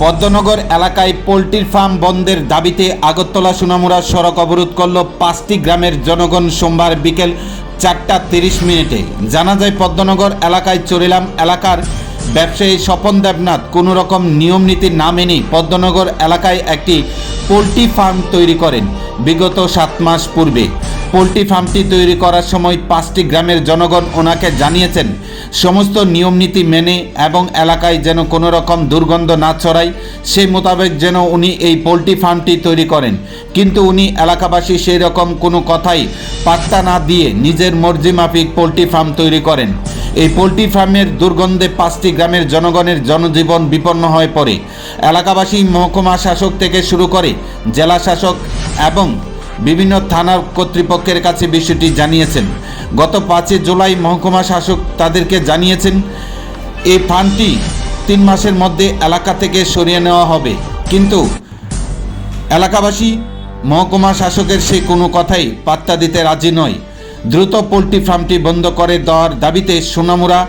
পদ্মনগর এলাকায় পোলট্রির ফার্ম বন্ধের দাবিতে আগরতলা সোনামুড়া সড়ক অবরোধ করল পাঁচটি গ্রামের জনগণ সোমবার বিকেল চারটা তিরিশ মিনিটে। জানা যায়, পদ্মনগর এলাকায় চরিলাম এলাকার ব্যবসায়ী স্বপন দেবনাথ কোনো রকম নিয়ম নীতি না মেনেই পদ্মনগর এলাকায় একটি পোলট্রি ফার্ম তৈরি করেন। বিগত সাত মাস পূর্বে পোলট্রি ফার্মটি তৈরি করার সময় পাঁচটি গ্রামের জনগণ ওনাকে জানিয়েছেন, সমস্ত নিয়ম নীতি মেনে এবং এলাকায় যেন কোনো রকম দুর্গন্ধ না ছড়ায় সেই মোতাবেক যেন উনি এই পোলট্রি ফার্মটি তৈরি করেন। কিন্তু উনি এলাকাবাসী সেই রকম কোনো কথাই পাত্তা না দিয়ে নিজের মর্জি মাফিক পোলট্রি ফার্ম তৈরি করেন। এই পোলট্রি ফার্মের দুর্গন্ধে পাঁচটি গ্রামের জনগণের জনজীবন বিপন্ন হয়ে পড়ে। এলাকাবাসী মহকুমা শাসক থেকে শুরু করে জেলা শাসক এবং বিভিন্ন থানার কর্তৃপক্ষের কাছে বিষয়টি জানিয়েছেন। গত পাঁচই জুলাই মহকুমা শাসক তাদেরকে জানিয়েছেন, এই ফান্ডটি তিন মাসের মধ্যে এলাকা থেকে সরিয়ে নেওয়া হবে। কিন্তু এলাকাবাসী, মহকুমা শাসকের সেই কোনো কথাই পাত্তা দিতে রাজি নয়। দ্রুত পোলট্রি ফার্মটি বন্ধ করে দেওয়ার দাবিতে সোনামুড়া,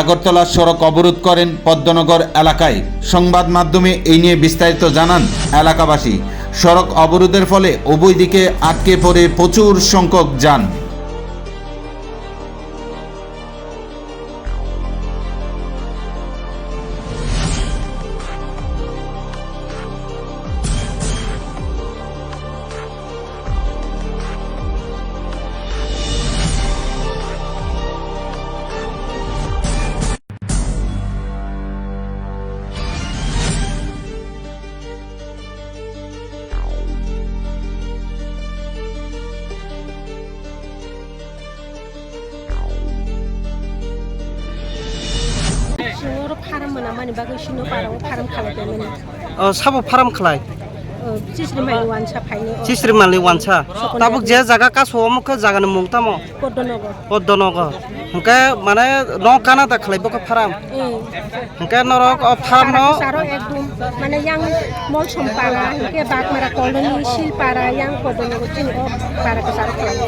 আগরতলা সড়ক অবরোধ করেন পদ্মনগর এলাকায়। সংবাদ মাধ্যমে এই নিয়ে বিস্তারিত জানান এলাকাবাসী। সড়ক অবরোধের ফলে উভয় দিকে আটকে পড়ে প্রচুর সংখ্যক যান। फार्म मोना मानि बागै सिनो पाराव फार्म खालामबाय माने अ साबो फार्म खालाय चिसरि माइ वान साफायनो चिस्रि मालि वानसा ताबुक जे जागा कासो मुख जागा न मुंगता म पद्मनगर पद्दनगर हंके माने न कानादा खालाय बका फार्म ए हंके नरक अ फार्म न सारो एकदम माने yang mol sompara ke bak mara koloni silpara yang Padmanagar चिन ओ पारा के सारो खालामो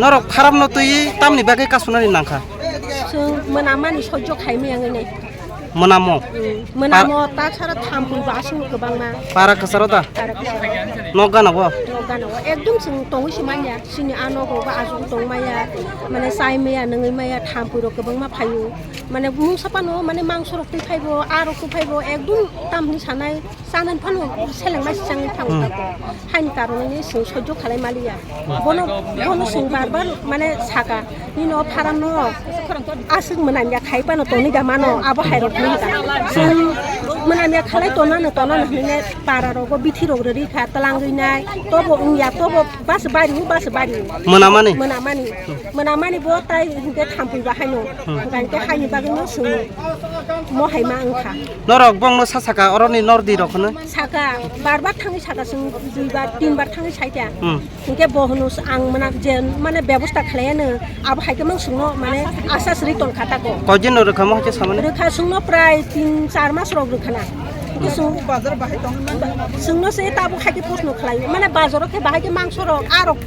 नरक फार्म न तुई तामनि बागै कासो नानि नांखा जों मोना मानि सह्य खायमो आङो नै मोनाम मोना म ता सारा थाम्फै बासो गोबां मा पारा कसारो दा पारा के सारो न गानाबो गानाव एकदम जों दङैसो माइया जोंनि आनगौ बा आजौ दं माइया माने जाय माइया नोङै माइया थाम्फैर गोबां मा फायो মানে মুং সাপানো মানে মাংস রক্তি ফাইব আর রক্তি ফাইব একদম তামনি সানাই সানান ফানো সেলেং মাসি চাঙै থাং হাইনি কারণে সিং সহ্য খালাই মালিয়া বন বন সিং বারবার মানে সাকা নিন ফারাম ন আসুক মোনামিয়া খাইপানো তনি দামানো আবো হাইরক নিকা जों मोनामिया खालाय तनानो तनानो हने पारारगो बिथिरग रिखा तलांगैनाय तबो उंया तबो बास बारि बास बारि मोनामानि मोनामानि मोनामानि बो ताइ हिंगे थाम्फै बाहायनो bagno sungo mo haima angkha norok bongno sasaka oroni nordi rokono saka barbar thangi saka sung duibar tinbar thangi saita inke bohnus ang mana jen mane byabostha khalaiyano abo haike mang sungno mane asas ri ton khata ko kojin rokha mo hache samane rokha sungno pray 3 4 mas rok rokhana সুংনো সে তাবো খাইকে প্রশ্ন খালাই মানে বাজারকে বাহাইকে মাংস rock আর rock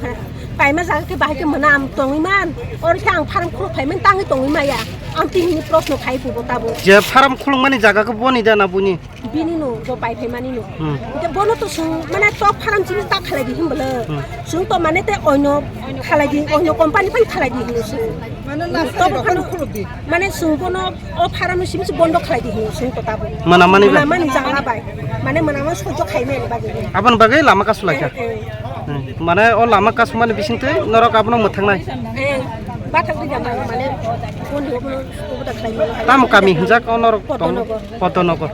পাইমা জাগাকে বাহিকে মনা আম তঙিমান ওরকে আং farm খুলো ফাইমেন তাঙ্গি তঙিমায়া আম তিনিনি প্রশ্ন খাই পুবো তাবো যে ফার্ম খুলুং মানে জাগাকে বনি জানা বুনি বিনি নো জ পাই ফাইমানি নো যে বনো তো সুং মানে তো ফার্ম জিনিস তা খালাই দি হিমবল সুং তো মানে তে অন্য খালাই দি অন্য কোম্পানি পাই খালাই দি হিনো সুং মানে না তো ফার্ম খুলো দি মানে সুং কোনো ও ফার্ম সিম বন্ধ খালাই দি হিনো সুং তো তাবো মানা মানে মানে জানা বাই মানে মনা মানে সহ্য খাইমেন বাগে আপন বাগে লামা কাসু লাগা মানে ও লামা কাসু মানে दैजाबाय माने बन्द खालायनो ताम कामि हिजाक अ नरक पद्मनगर। पद्मनगर